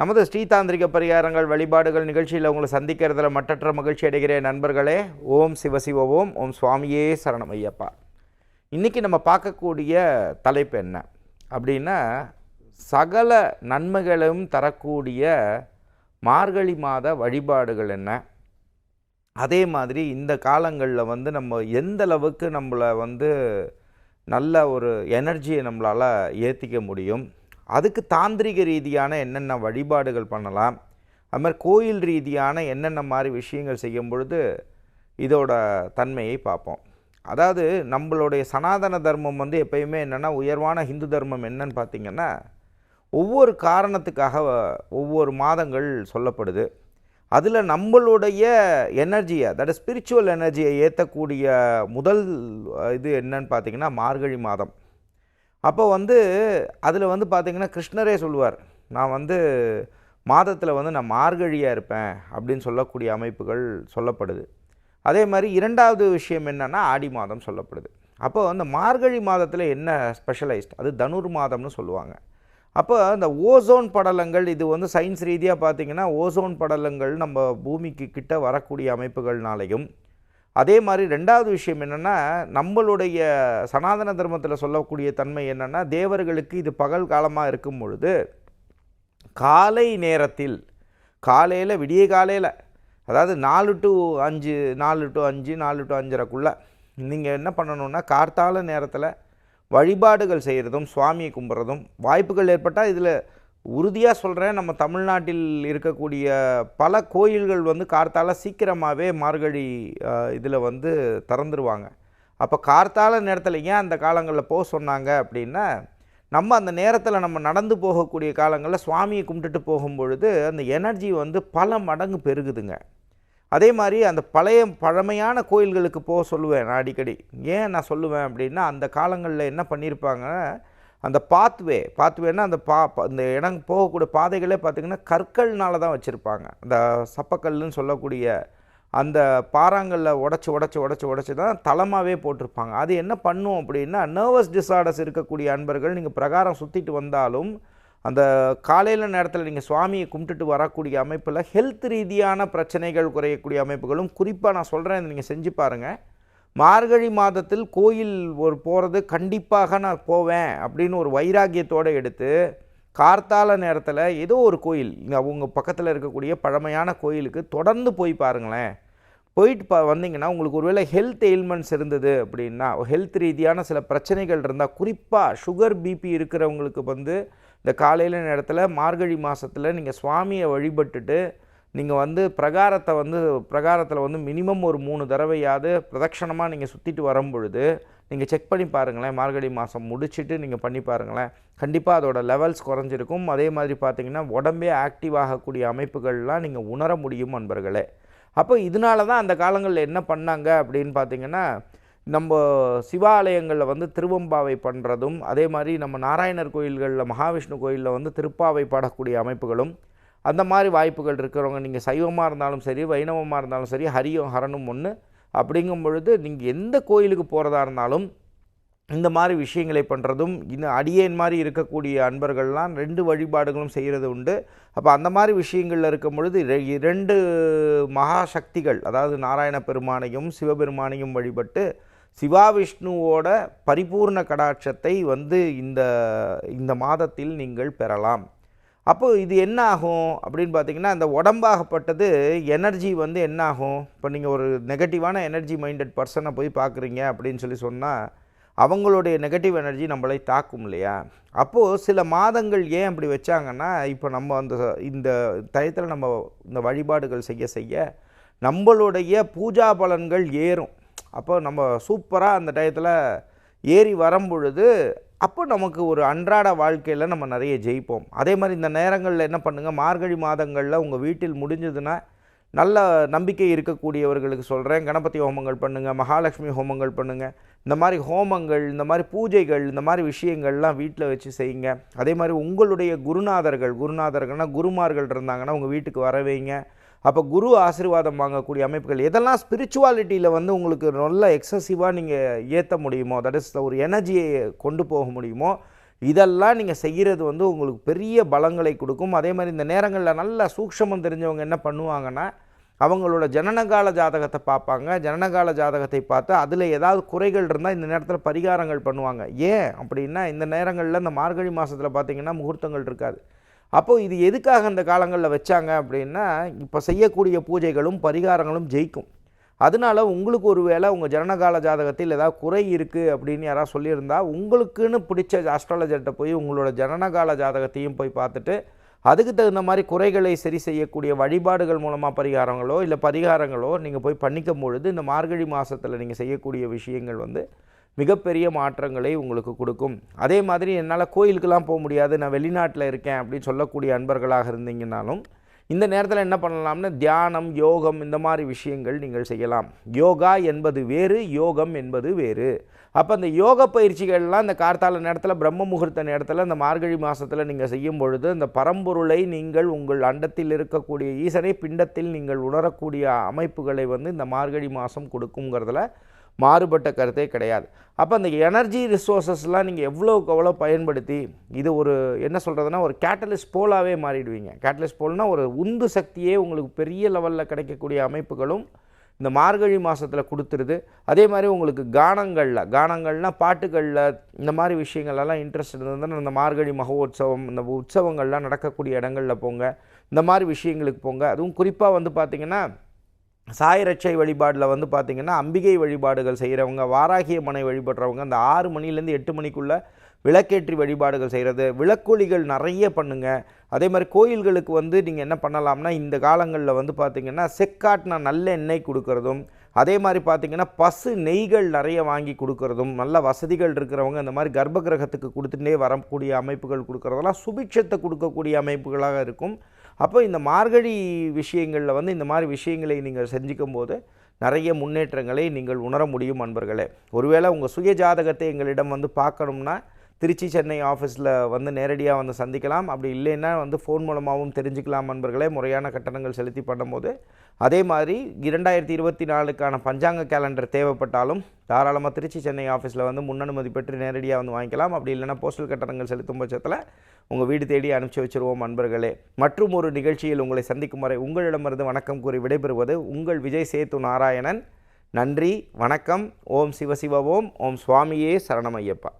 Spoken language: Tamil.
நமது ஸ்ரீதாந்திரிக பரிகாரங்கள் வழிபாடுகள் நிகழ்ச்சியில் உங்களை சந்திக்கிறதுல மற்றற்ற மகிழ்ச்சி அடைகிற நண்பர்களே ஓம் சிவசிவ ஓம் ஓம் சுவாமியே சரணம் ஐயப்பா. இன்றைக்கி நம்ம பார்க்கக்கூடிய தலைப்பு என்ன? அப்படின்னா சகல நன்மைகளும் தரக்கூடிய மார்கழி மாத வழிபாடுகள் என்ன? அதே மாதிரி இந்த காலங்களில் வந்து நம்ம எந்த அளவுக்கு நம்மளை வந்து நல்ல ஒரு எனர்ஜியை நம்மளால் ஏற்றிக்க முடியும்? அதுக்கு தாந்திரிக ரீதியான என்னென்ன வழிபாடுகள் பண்ணலாம்? அது மாதிரி கோயில் ரீதியான என்னென்ன மாதிரி விஷயங்கள் செய்யும் பொழுது இதோட தன்மையை பார்ப்போம். அதாவது நம்மளுடைய சனாதன தர்மம் வந்து எப்பயுமே என்னென்னா உயர்வான ஹிந்து தர்மம் என்னன்னு பார்த்திங்கன்னா ஒவ்வொரு காரணத்துக்காக ஒவ்வொரு மாதங்கள் சொல்லப்படுது. அதில் நம்மளுடைய எனர்ஜியை தட் ஸ்பிரிச்சுவல் எனர்ஜியை ஏற்றக்கூடிய முதல் இது என்னன்னு பார்த்திங்கன்னா மார்கழி மாதம். அப்போ வந்து அதில் வந்து பார்த்திங்கன்னா கிருஷ்ணரே சொல்லுவார் நான் வந்து மாதத்தில் வந்து நான் மார்கழியாக இருப்பேன் அப்படின்னு சொல்லக்கூடிய அமைப்புகள் சொல்லப்படுது. அதே மாதிரி இரண்டாவது விஷயம் என்னென்னா ஆடி மாதம் சொல்லப்படுது. அப்போ அந்த மார்கழி மாதத்தில் என்ன ஸ்பெஷலைஸ்ட்? அது தனுர் மாதம்னு சொல்லுவாங்க. அப்போ இந்த ஓசோன் படலங்கள் இது வந்து சயின்ஸ் ரீதியாக பார்த்திங்கன்னா ஓசோன் படலங்கள் நம்ம பூமிக்கு கிட்ட வரக்கூடிய அமைப்புகள்னாலையும் அதே மாதிரி ரெண்டாவது விஷயம் என்னென்னா நம்மளுடைய சனாதன தர்மத்தில் சொல்லக்கூடிய தன்மை என்னென்னா தேவர்களுக்கு இது பகல் காலமாக இருக்கும் பொழுது காலை நேரத்தில் காலையில் விடிய காலையில் அதாவது நாலு டு அஞ்சு நாலு டு அஞ்சு நாலு டு அஞ்சரைக்குள்ளே நீங்கள் என்ன பண்ணணுன்னா கார்த்தால நேரத்தில் வழிபாடுகள் செய்கிறதும் சுவாமியை கும்பிட்றதும் வாய்ப்புகள் ஏற்பட்டால் இதில் உறுதியாக சொல்கிறேன் நம்ம தமிழ்நாட்டில் இருக்கக்கூடிய பல கோயில்கள் வந்து கார்த்தால சீக்கிரமாகவே மார்கழி இதில் வந்து திறந்துருவாங்க. அப்போ கார்த்தால நேரத்தில் ஏன் அந்த காலங்களில் போக சொன்னாங்க அப்படின்னா நம்ம அந்த நேரத்தில் நம்ம நடந்து போகக்கூடிய காலங்களில் சுவாமியை கும்பிட்டுட்டு போகும்பொழுது அந்த எனர்ஜி வந்து பல மடங்கு பெருகுதுங்க. அதே மாதிரி அந்த பழைய பழமையான கோயில்களுக்கு போக சொல்லுவேன் நான் அடிக்கடி. ஏன் நான் சொல்லுவேன் அப்படின்னா அந்த காலங்களில் என்ன பண்ணியிருப்பாங்கன்னா அந்த பாத்வே பாத்வேன்னா அந்த பா இந்த இடம் போகக்கூடிய பாதைகளே பார்த்திங்கன்னா கற்கள்னால தான் வச்சுருப்பாங்க. அந்த சப்பக்கல்லுன்னு சொல்லக்கூடிய அந்த பாறாங்கல்ல உடச்சி உடச்சி உடச்சி உடச்சி தான் தளமாகவே போட்டிருப்பாங்க. அது என்ன பண்ணும் அப்படின்னா நர்வஸ் டிஸார்டர்ஸ் இருக்கக்கூடிய அன்பர்கள் நீங்கள் பிரகாரம் சுற்றிட்டு வந்தாலும் அந்த காலையில் நேரத்தில் நீங்கள் சுவாமியை கும்பிட்டுட்டு வரக்கூடிய அமைப்பில் ஹெல்த் ரீதியான பிரச்சனைகள் குறையக்கூடிய அமைப்புகளும் குறிப்பாக நான் சொல்கிறேன் நீங்கள் செஞ்சு பாருங்கள் மார்கழி மாதத்தில் கோயில் ஒரு போகிறது கண்டிப்பாக நான் போவேன் அப்படின்னு ஒரு வைராக்கியத்தோடு எடுத்து கார்த்தால நேரத்தில் ஏதோ ஒரு கோயில் இங்கே அவங்க பக்கத்தில் இருக்கக்கூடிய பழமையான கோயிலுக்கு தொடர்ந்து போய் பாருங்களேன். போயிட்டு பா வந்தீங்கன்னா உங்களுக்கு ஒருவேளை ஹெல்த் எயில்மெண்ட்ஸ் இருந்தது அப்படின்னா ஹெல்த் ரீதியான சில பிரச்சனைகள் இருந்தால் குறிப்பாக சுகர் பிபி இருக்கிறவங்களுக்கு வந்து இந்த காலையில் நேரத்தில் மார்கழி மாதத்தில் நீங்கள் சுவாமியை வழிபட்டுட்டு நீங்கள் வந்து பிரகாரத்தை வந்து பிரகாரத்தில் வந்து மினிமம் ஒரு மூணு தடவையாவது பிரதட்சணமாக நீங்கள் சுற்றிட்டு வரும் பொழுது நீங்கள் செக் பண்ணி பாருங்களேன். மார்கழி மாதம் முடிச்சுட்டு நீங்கள் பண்ணி பாருங்களேன். கண்டிப்பாக அதோட லெவல்ஸ் குறைஞ்சிருக்கும். அதே மாதிரி பார்த்தீங்கன்னா உடம்பே ஆக்டிவ் ஆகக்கூடிய அமைப்புகள்லாம் நீங்கள் உணர முடியும் நண்பர்களே. அப்போ இதனால தான் அந்த காலங்களில் என்ன பண்ணாங்க அப்படின்னு பார்த்தீங்கன்னா நம்ம சிவாலயங்களில் வந்து திருவம்பாவை பண்ணுறதும் அதே மாதிரி நம்ம நாராயணர் கோயில்களில் மகாவிஷ்ணு கோயிலில் வந்து திருப்பாவை பாடக்கூடிய அமைப்புகளும் அந்த மாதிரி வாய்ப்புகள் இருக்கிறவங்க நீங்கள் சைவமாக இருந்தாலும் சரி வைணவமாக இருந்தாலும் சரி ஹரியும் ஹரனும் ஒன்று அப்படிங்கும் பொழுது நீங்கள் எந்த கோயிலுக்கு போகிறதா இருந்தாலும் இந்த மாதிரி விஷயங்களை பண்ணுறதும் இன்னும் அடியேன் மாதிரி இருக்கக்கூடிய அன்பர்கள்லாம் ரெண்டு வழிபாடுகளும் செய்கிறது உண்டு. அப்போ அந்த மாதிரி விஷயங்களில் இருக்கும் பொழுது இரண்டு மகாசக்திகள் அதாவது நாராயண பெருமானையும் சிவபெருமானையும் வழிபட்டு சிவாவிஷ்ணுவோட பரிபூர்ண கடாட்சத்தை வந்து இந்த இந்த மாதத்தில் நீங்கள் பெறலாம். அப்போது இது என்ன ஆகும் அப்படின்னு பார்த்தீங்கன்னா இந்த உடம்பாகப்பட்டது எனர்ஜி வந்து என்ன ஆகும் இப்போ நீங்கள் ஒரு நெகட்டிவான எனர்ஜி மைண்டட் பர்சனை போய் பார்க்குறீங்க அப்படின்னு சொல்லி சொன்னால் அவங்களுடைய நெகட்டிவ் எனர்ஜி நம்மளை தாக்கும் இல்லையா? அப்போது சில மாதங்கள் ஏன் அப்படி வச்சாங்கன்னா இப்போ நம்ம அந்த இந்த டயத்தில் நம்ம இந்த வழிபாடுகள் செய்ய செய்ய நம்மளுடைய பூஜா பலன்கள் ஏறும். அப்போ நம்ம சூப்பராக அந்த டயத்தில் ஏறி வரும் பொழுது அப்போ நமக்கு ஒரு அன்றாட வாழ்க்கையில் நம்ம நிறைய ஜெயிப்போம். அதே மாதிரி இந்த நேரங்களில் என்ன பண்ணுங்கள் மார்கழி மாதங்களில் உங்கள் வீட்டில் முடிஞ்சதுன்னா நல்ல நம்பிக்கை இருக்கக்கூடியவர்களுக்கு சொல்கிறேன் கணபதி ஹோமங்கள் பண்ணுங்கள் மகாலட்சுமி ஹோமங்கள் பண்ணுங்கள் இந்த மாதிரி ஹோமங்கள் இந்த மாதிரி பூஜைகள் இந்த மாதிரி விஷயங்கள்லாம் வீட்டில் வச்சு செய்யுங்க. அதே மாதிரி உங்களுடைய குருநாதர்கள் குருநாதர்கள்னால் குருமார்கள் இருந்தாங்கன்னா உங்கள் வீட்டுக்கு வர வைங்க அப்போ குரு ஆசீர்வாதம் வாங்கக்கூடிய அமைப்புகள் எதெல்லாம் ஸ்பிரிச்சுவாலிட்டியில் வந்து உங்களுக்கு நல்ல எக்ஸசிவாக நீங்கள் ஏற்ற முடியுமோ தட் இஸ் ஒரு எனர்ஜியை கொண்டு போக முடியுமோ இதெல்லாம் நீங்கள் செய்கிறது வந்து உங்களுக்கு பெரிய பலங்களை கொடுக்கும். அதே மாதிரி இந்த நேரங்களில் நல்ல சூக்ஷமம் தெரிஞ்சவங்க என்ன பண்ணுவாங்கன்னா அவங்களோட ஜனனகால ஜாதகத்தை பார்ப்பாங்க. ஜனனகால ஜாதகத்தை பார்த்து அதில் ஏதாவது குறைகள் இருந்தால் இந்த நேரத்தில் பரிகாரங்கள் பண்ணுவாங்க. ஏன் அப்படின்னா இந்த நேரங்களில் இந்த மார்கழி மாதத்தில் பார்த்தீங்கன்னா முகூர்த்தங்கள் இருக்காது. அப்போது இது எதுக்காக இந்த காலங்களில் வச்சாங்க அப்படின்னா இப்போ செய்யக்கூடிய பூஜைகளும் பரிகாரங்களும் ஜெயிக்கும். அதனால உங்களுக்கு ஒரு வேளை உங்கள் ஜனனகால ஜாதகத்தில் ஏதாவது குறை இருக்குது அப்படின்னு யாராவது சொல்லியிருந்தா உங்களுக்குன்னு பிடிச்ச ஆஸ்ட்ராலஜர்கிட்ட போய் உங்களோட ஜனனகால ஜாதகத்தையும் போய் பார்த்துட்டு அதுக்கு தகுந்த மாதிரி குறைகளை சரி செய்யக்கூடிய வழிபாடுகள் மூலமாக பரிகாரங்களோ இல்லை பரிகாரங்களோ நீங்கள் போய் பண்ணிக்கும் பொழுது இந்த மார்கழி மாதத்தில் நீங்கள் செய்யக்கூடிய விஷயங்கள் வந்து மிகப்பெரிய மாற்றங்களை உங்களுக்கு கொடுக்கும். அதே மாதிரி என்னால் கோயிலுக்கெல்லாம் போக முடியாது. நான் வெளிநாட்டில் இருக்கேன் அப்படின்னு சொல்லக்கூடிய அன்பர்களாக இருந்தீங்கன்னாலும் இந்த நேரத்தில் என்ன பண்ணலாம்னா தியானம் யோகம் இந்த மாதிரி விஷயங்கள் நீங்கள் செய்யலாம். யோகா என்பது வேறு யோகம் என்பது வேறு. அப்போ அந்த யோக பயிற்சிகள்லாம் இந்த கார்த்தால நேரத்தில் பிரம்ம முகூர்த்த நேரத்தில் இந்த மார்கழி மாதத்தில் நீங்கள் செய்யும் பொழுது இந்த பரம்பொருளை நீங்கள் உங்கள் அண்டத்தில் இருக்கக்கூடிய ஈசனை பிண்டத்தில் நீங்கள் உணரக்கூடிய அமைப்புகளை வந்து இந்த மார்கழி மாதம் கொடுக்குங்கிறதுல மாறுபட்ட கருத்தே கிடையாது. அப்போ அந்த எனர்ஜி ரிசோர்ஸஸ்லாம் நீங்கள் எவ்வளோக்கு எவ்வளோ பயன்படுத்தி இது ஒரு என்ன சொல்கிறதுனா ஒரு கேட்டலிஸ்ட் போலாகவே மாறிடுவீங்க. கேட்டலிஸ்ட் போல்னால் ஒரு உந்து சக்தியே உங்களுக்கு பெரிய லெவலில் கிடைக்கக்கூடிய அமைப்புகளும் இந்த மார்கழி மாதத்தில் கொடுத்துருது. அதே மாதிரி உங்களுக்கு கானங்களில் கானங்கள்னால் பாட்டுகளில் இந்த மாதிரி விஷயங்கள்லாம் இன்ட்ரெஸ்ட் இருந்ததுன்னா இந்த மார்கழி மகோத்சவம் இந்த உற்சவங்கள்லாம் நடக்கக்கூடிய இடங்களில் போங்க. இந்த மாதிரி விஷயங்களுக்கு போங்க. அதுவும் குறிப்பாக வந்து பார்த்திங்கன்னா சாயரட்சை வழிபாடில் வந்து பார்த்திங்கன்னா அம்பிகை வழிபாடுகள் செய்கிறவங்க வாராகிய மனை வழிபடுறவங்க அந்த ஆறு மணிலேருந்து எட்டு மணிக்குள்ளே விளக்கேற்றி வழிபாடுகள் செய்கிறது விளக்கொலிகள் நிறைய பண்ணுங்கள் அதே மாதிரி கோயில்களுக்கு வந்து நீங்கள் என்ன பண்ணலாம்னா இந்த காலங்களில் வந்து பார்த்திங்கன்னா செக்காட்டின நல்ல எண்ணெய் கொடுக்கறதும் அதே மாதிரி பார்த்திங்கன்னா பசு நெய்கள் நிறைய வாங்கி கொடுக்கறதும் நல்ல வசதிகள் இருக்கிறவங்க இந்த மாதிரி கர்ப்ப கிரகத்துக்கு கொடுத்துட்டே வரக்கூடிய அமைப்புகள் கொடுக்கறதெல்லாம் சுபிட்சத்தை கொடுக்கக்கூடிய அமைப்புகளாக இருக்கும். அப்போ இந்த மார்கழி விஷயங்களில் வந்து இந்த மாதிரி விஷயங்களை நீங்கள் செஞ்சுக்கும் போது நிறைய முன்னேற்றங்களை நீங்கள் உணர முடியும் அன்பர்களே. ஒருவேளை உங்கள் சுய ஜாதகத்தை எங்களிடம் வந்து பார்க்கணும்னா திருச்சி சென்னை ஆஃபீஸில் வந்து நேரடியாக வந்து சந்திக்கலாம். அப்படி இல்லைன்னா வந்து ஃபோன் மூலமாகவும் தெரிஞ்சுக்கலாம் நண்பர்களே முறையான கட்டணங்கள் செலுத்தி பண்ணும்போது அதே மாதிரி இரண்டாயிரத்தி இருபத்தி நாலுக்கான பஞ்சாங்க கேலண்டர் தேவைப்பட்டாலும் தாராளமாக திருச்சி சென்னை ஆஃபீஸில் வந்து முன்னனுமதி பெற்று நேரடியாக வந்து வாங்கிக்கலாம். அப்படி இல்லைன்னா போஸ்டல் கட்டணங்கள் செலுத்தும் பட்சத்தில் உங்கள் வீடு தேடி அனுப்பிச்சி வச்சிருவோம் நண்பர்களே மற்றும் ஒரு நிகழ்ச்சியில் உங்களை சந்திக்கும் வரை உங்களிடமிருந்து வணக்கம் கூறி விடைபெறுவது உங்கள் விஜய் சேத்து நாராயணன். நன்றி வணக்கம். ஓம் சிவசிவ ஓம். ஓம் சுவாமியே சரணமையப்பா